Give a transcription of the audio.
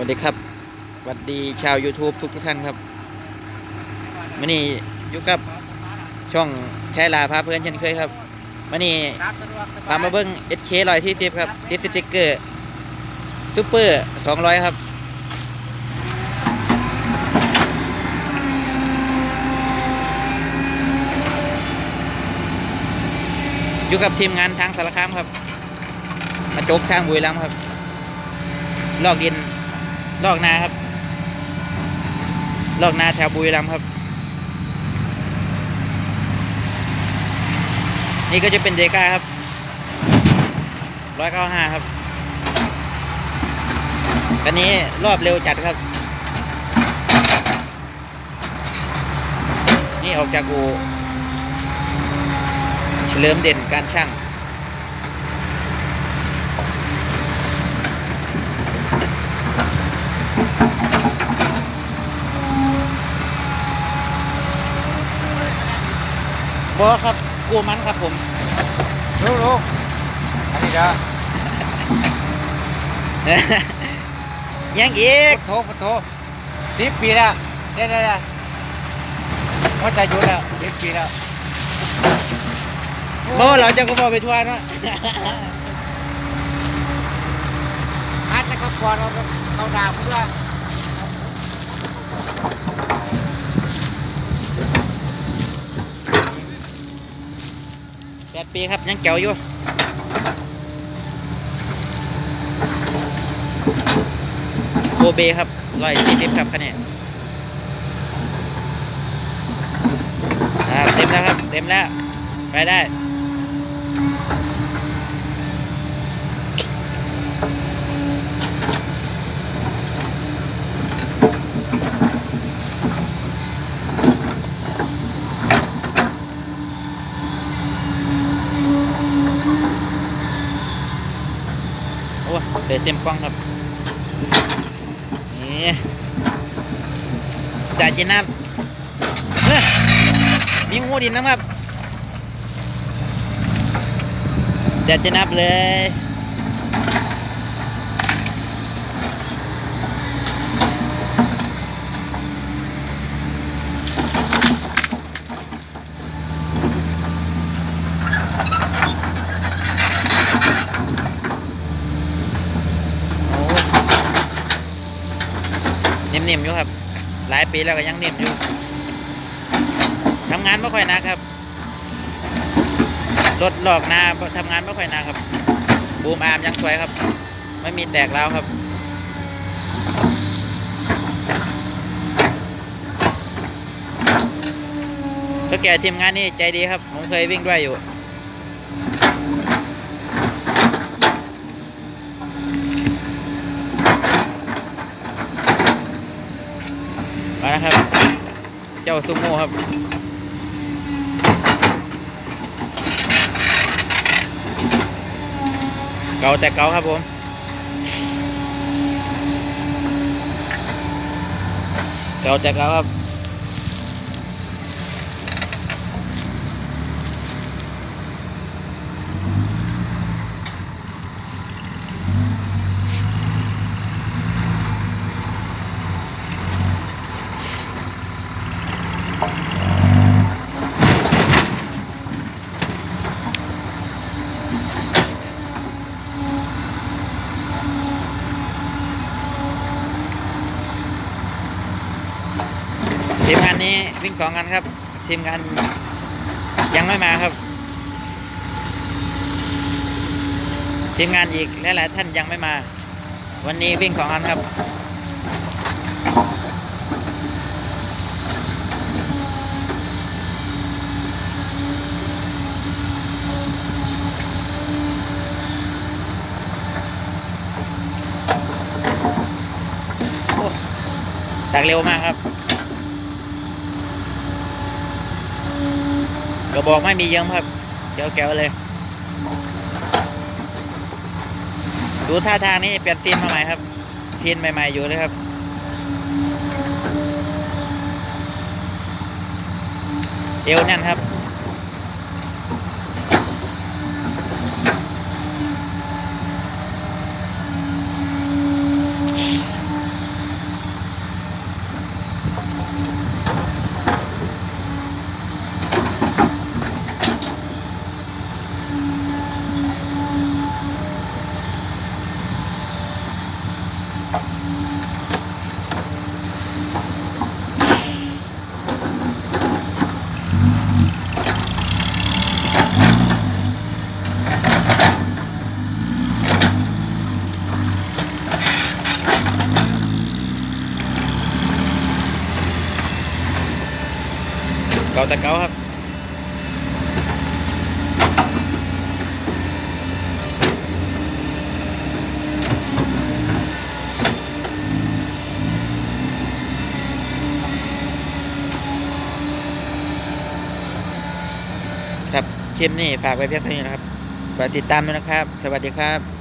วัสดีครับสวัสดีชาว YouTube ทุกทุกท่านครับวันนี้อยู่กับช่องใช้ลาพาเพื่อนเช่นเคยครับวันนี้พามาเบิ้ง SK ลอยที่สิบครับติดสติ๊กเกอร์ซูเปอร์สองร้อยครับอยู่กับทีมงานทางสารคามครับ มาจกทางบุรีรัมย์ครับ ลอกดิน ลอกนาครับ ลอกนาแถวบุรีรัมย์ครับ นี่ก็จะเป็นเดก้าครับร้อยเก้าห้าครับคันนี้รอบเร็วจัดครับ นี่ออกจากอูเฉลิมเด่นการช่าง บอครับกลัวมันครับผมลูกลูกอันนี้ก็ยังอีกพุทโธพุทโธสิบปีแล้วได้ได้ได้หัวใจหยุดแล้วสิบปีแล้วบอเราจะก็บอไปทั่วเนาะอาจจะขับก่อนเราเราด่าเพื่อน แป ดปีครับยังเก๋วอยู่โอเบครับร้อยสี่สิบครับคะแนนครับเต็มแล้วครับ เต็มแล้ว ไปได้ โอ้เดี๋ยวเต็มกล้องครับ นี่จ่ายจีนับเฮ้ยมีงูดินนะครับจ่ายจีนับเลย นิ่มอยู่ครับ หลายปีแล้วก็ยังนิ่มอยู่ทำงานไม่ค่อยนักครับ รถหลอกนาทำงานไม่ค่อยนักครับ บูมอาร์มยังสวยครับ ไม่มีแตกแล้วครับก็แก่ทีมงานนี่ใจดีครับ ผมเคยวิ่งด้วยอยู่ มาแล้วครับ เจ้า ซูโม่ครับเก่าแต่เก่าครับผมเก่าแต่เก่าครับ สองกันครับ ทีมงานยังไม่มาครับ ทีมงานอีกหลายๆท่านยังไม่มา วันนี้วิ่งสองกันครับตักเร็วมากครับ กระบอกไม่มีเยิ้มครับแก้วเลย ดูท่าทางนี้เปลี่ยนซีนมาใหม่ครับซีนใหม่ ๆ อยู่เลยครับเอวแน่นครับาแต่เก่าครับครับคลิปนี้ฝากไว้เพียงเท่านี้นะครับฝากติดตามด้วยนะครับ สวัสดีครับ